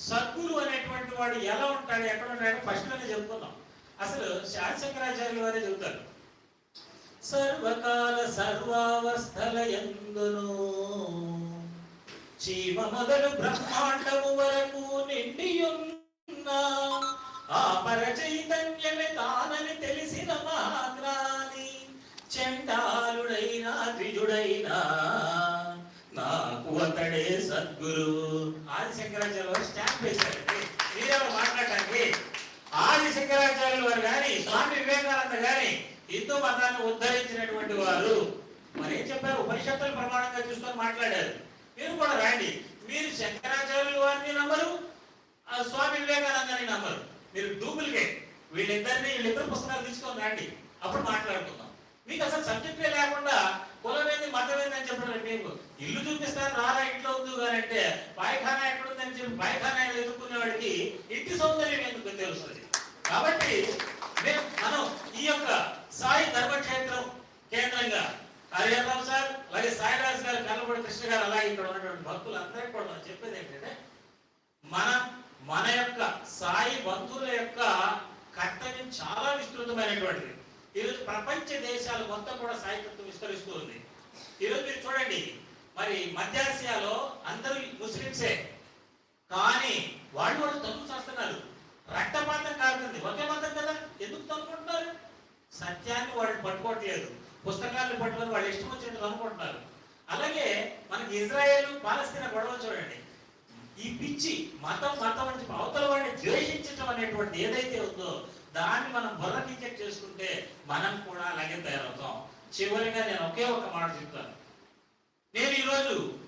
సద్గురు అనేటువంటి వాడు ఎలా ఉంటాడు? ఎక్కడ ఉంటాడు? ఫస్ట్ చెప్పుకున్నాం అసలు శాసకరాచార్యులు వారే చెబుతారు. సర్వకాల సర్వావస్థల ఎందును జీవ మొదలు బ్రహ్మాండము వరకు నిండియున్న ఆ పర చైతన్యమే తానని తెలిసిన మాత్రాని చండాలుడైనా ద్విజుడైనా అతడే సద్గురు. ఆది శంకరాచార్య వారు స్టాంప్ వేశారండి. మీరెవరు మాట్లాడటానికి ఆది శంకరాచార్యులు వారు కానీ స్వామి వివేకానంద గాని హిందూ మతాన్ని ఉద్ధరించినటువంటి వారు. మరి ఏం చెప్పారు? ఉపనిషత్తులు ప్రమాణంగా చూసుకొని మాట్లాడారు. మీరు కూడా రాండి. మీరు శంకరాచార్యులు వారిని నమ్మరు స్వామి వివేకానందని నమ్మరు. మీరు డూప్లికేట్. వీళ్ళిద్దరిని వీళ్ళిద్దరు పుస్తకాలు తీసుకొని రండి. అప్పుడు మాట్లాడుకుందాం. మీకు అసలు సబ్జెక్టే లేకుండా కులమేంది మతమేంది అని చెప్పడం మీకు ఇల్లు చూపిస్తాను రారా ఇంట్లో ఉంది కానీ అంటే పాయఖానా ఎక్కడుందని చెప్పి పాయఖానా ఎదుర్కొనే వాడికి ఇంటి సౌందర్యం ఎందుకు తెలుస్తుంది. కాబట్టి మేము మనం ఈ యొక్క సాయి ధర్మక్షేత్రం కేంద్రంగా హరిహరరావు సార్ అలాగే సాయిరాజ్ గారు కల్లపూడి కృష్ణ గారు అలాగే ఇక్కడ ఉన్నటువంటి భక్తులందరికీ కూడా మనం చెప్పేది ఏంటంటే మన మన యొక్క సాయి బంధువుల యొక్క కర్తవ్యం చాలా విస్తృతమైనటువంటిది ఈరోజు ప్రపంచ దేశాలు మొత్తం కూడా సాయకత్వం విస్తరిస్తూ ఉంది. ఈరోజు మీరు చూడండి మరి మధ్యాసియాలో అందరూ ముస్లింసే కానీ వాళ్ళు వాళ్ళు తప్పు చేస్తున్నారు. రక్తపాతం కారుతుంది. ఒకే మతం కదా? ఎందుకు తనుకుంటున్నారు సత్యాన్ని వాళ్ళు పట్టుకోవట్లేదు. పుస్తకాలను పట్టుకొని వాళ్ళు ఇష్టం వచ్చినట్టు అనుకుంటున్నారు అలాగే మనకి ఇజ్రాయేల్ పాలస్తీనా గొడవ చూడండి. ఈ పిచ్చి మతం మతం అని చెప్పి అవతల వాడిని ద్వేషించడం అనేటువంటి ఏదైతే ఉందో దాన్ని మనం బుర్రకి ఇంజెక్ట్ చేసుకుంటే మనం కూడా అలాగే తయారవుతాం. చివరిగా నేను ఒకే ఒక మాట చెప్తాను నేను ఈరోజు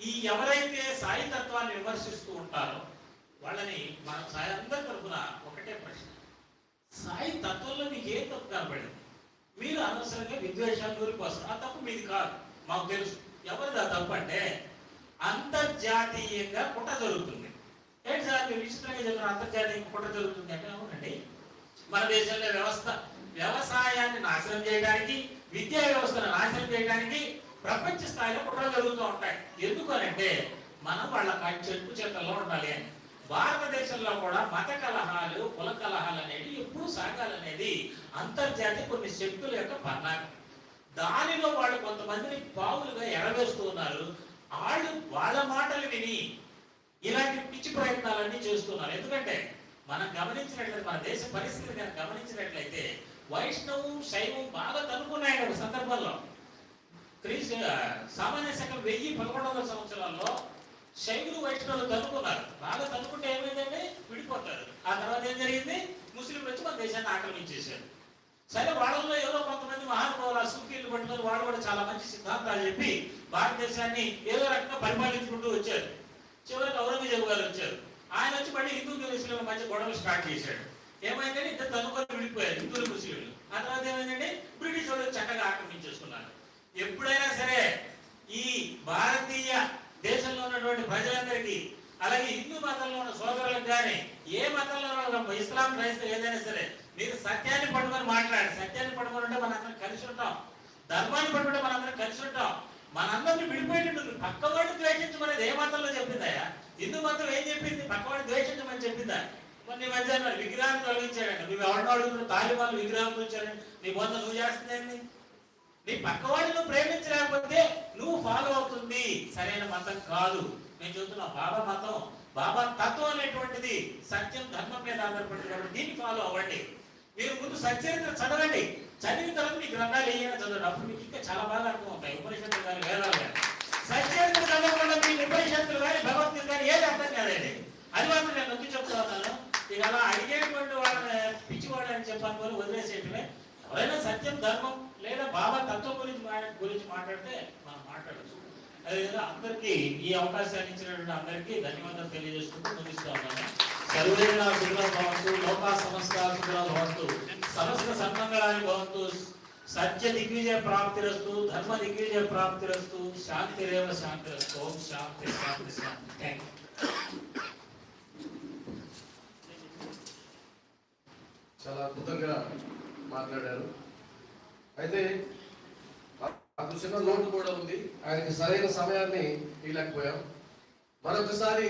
ఈ ఎవరైతే సాయి తత్వాన్ని విమర్శిస్తూ ఉంటారో వాళ్ళని మనం సాయి అందరి తరఫున ఒకటే ప్రశ్న. సాయి తత్వంలో మీకు ఏ తప్పు కనపడింది మీరు అనవసరంగా విద్వేషాల గురికి వస్తారు. ఆ తప్పు మీది కాదు. మాకు తెలుసు. ఎవరిది ఆ తప్పు అంటే అంతర్జాతీయంగా కుట్ర జరుగుతుంది. ఏంటి సార్? మీరు విచిత్రంగా చెప్పిన అంతర్జాతీయంగా కుట్ర జరుగుతుంది అంటే అవునండి. మన దేశంలో వ్యవస్థ వ్యవసాయాన్ని నాశనం చేయడానికి విద్యా వ్యవస్థను నాశనం చేయడానికి ప్రపంచ స్థాయిలో కుట్రలు జరుగుతూ ఉంటాయి. ఎందుకు అంటే మనం వాళ్ళ చెప్పు చెట్టు చేతల్లో ఉండాలి అని. భారతదేశంలో కూడా మత కలహాలు కుల కలహాలు అనేవి ఎప్పుడు సాగాలనేది అంతర్జాతీయ కొన్ని శక్తుల యొక్క పన్నాగం దానిలో వాళ్ళు కొంతమందిని పావులుగా ఎరవేస్తూ ఉన్నారు. వాళ్ళు వాళ్ళ మాటలు విని ఇలాంటి పిచ్చి ప్రయత్నాలన్నీ చేస్తున్నారు. ఎందుకంటే మనం గమనించినట్లయితే మన దేశ పరిస్థితి కనుక గమనించినట్లయితే వైష్ణవం శైవం బాగా తనుకున్నాయి ఒక సందర్భంలో. క్రీస్తు సామాన్య శకం వెయ్యి పదకొండు వందల సంవత్సరాల్లో శైవులు వైష్ణవులు తనుకున్నారు బాగా తనుకుంటే ఏమైందండి? విడిపోతారు. ఆ తర్వాత ఏం జరిగింది? ముస్లింలు వచ్చి మన దేశాన్ని ఆక్రమించేశారు. సరే వాళ్ళలో ఎవరో కొంతమంది మహానుభావులు ఆ పట్టుకొని వాళ్ళు కూడా చాలా మంచి సిద్ధాంతాలు చెప్పి భారతదేశాన్ని ఏదో రకంగా పరిపాలించుకుంటూ వచ్చారు. చివరికి ఔరంగజేబు గారు వచ్చారు. ఆయన వచ్చి మళ్ళీ హిందూ ముస్లింల మధ్య గొడవలు స్టార్ట్ చేశాడు. ఏమైందంటే ఇద్దరు తనుకొని విడిపోయారు హిందువులు ముస్లింలు. ఆ తర్వాత ఏమైందండి బ్రిటిష్ వాళ్ళు చక్కగా ఆక్రమించేసుకున్నారు. ఎప్పుడైనా సరే ఈ భారతీయ దేశంలో ఉన్నటువంటి ప్రజలందరికీ అలాగే హిందూ మతంలో ఉన్న సోదరులకు కానీ ఏ మతంలో ఉన్న ఇస్లాం క్రైస్తవ ఏదైనా సరే మీరు సత్యాన్ని పట్టుకొని మాట్లాడండి. సత్యాన్ని పట్టుకొని ఉంటే మనందరం కలిసి ఉంటాం. ధర్మాన్ని పట్టుకుంటే మనందరం కలిసి ఉంటాం. మనందరిని విడిపోయేటట్టు వాళ్ళు ద్వేషించమనేది ఏ మతంలో చెప్పిందయ్యా? హిందూ మతం ఏ పక్కవాడిని ద్వేషించమని చెప్పిందా? కొన్ని మధ్య విగ్రహాన్ని తొలగించాడండి నువ్వు ఎవరినో అడుగుతున్న తాలిబాన్లు విగ్రహం ఉంచారండి నీ బొంద నువ్వు చేస్తుందేంది నీ పక్కవాడిని నువ్వు ప్రేమించలేకపోతే నువ్వు ఫాలో అవుతుంది. సరైన మతం కాదు. నేను చెబుతున్నా బాబా మతం బాబా తత్వం అనేటువంటిది సత్యం ధర్మం మీద ఆధారపడింది కాబట్టి దీన్ని ఫాలో అవ్వండి. మీరు ముందు సచ్చరిత్ర చదవండి. చదివిన తర్వాత మీ గ్రంథాలు ఏమైనా చదవండి. అప్పుడు మీకు ఇంకా చాలా బాగా అర్థం అవుతాయి ఉపనిషత్తు గారు వేదాలు సచ్చరిత్ర చదవకుండా మీకు ఉపనిషత్తులు కానీ భగవద్గీత కానీ ఏది అర్థం కాదండి అది మాత్రం నేను నొక్కి చెప్తా ఉన్నాను ఇక అలా అడిగేటువంటి వాళ్ళని పిచ్చివాడు అని చెప్పాను కూడా ఎవరైనా సత్యం ధర్మం లేదా బాబా తత్వం గురించి గురించి మాట్లాడితే మనం మాట్లాడచ్చు. అదేవిధంగా అందరికీ ఈ అవకాశాన్ని ఇచ్చినటువంటి అందరికీ ధన్యవాదాలు తెలియజేసుకుంటూ ముగిస్తా ఉన్నాను. సర్వేణ సుఖ భవంతు లోకా సమస్త సుఖ భవంతు సమస్త సన్మంగళాన్ని భవంతు సత్య దిగ్విజయ ప్రాప్తిరస్తు ధర్మ దిగ్విజయ ప్రాప్తిరస్తు శాంతిరేవ శాంతిరస్తు. ఓం శాంతి శాంతి శాంతి. థ్యాంక్ యూ చాలా అద్భుతంగా మాట్లాడారు. అయితే నాకు చిన్న లోటు కూడా ఉంది. ఆయనకి సరైన సమయాన్ని ఇవ్వలేకపోయాం. మరొకసారి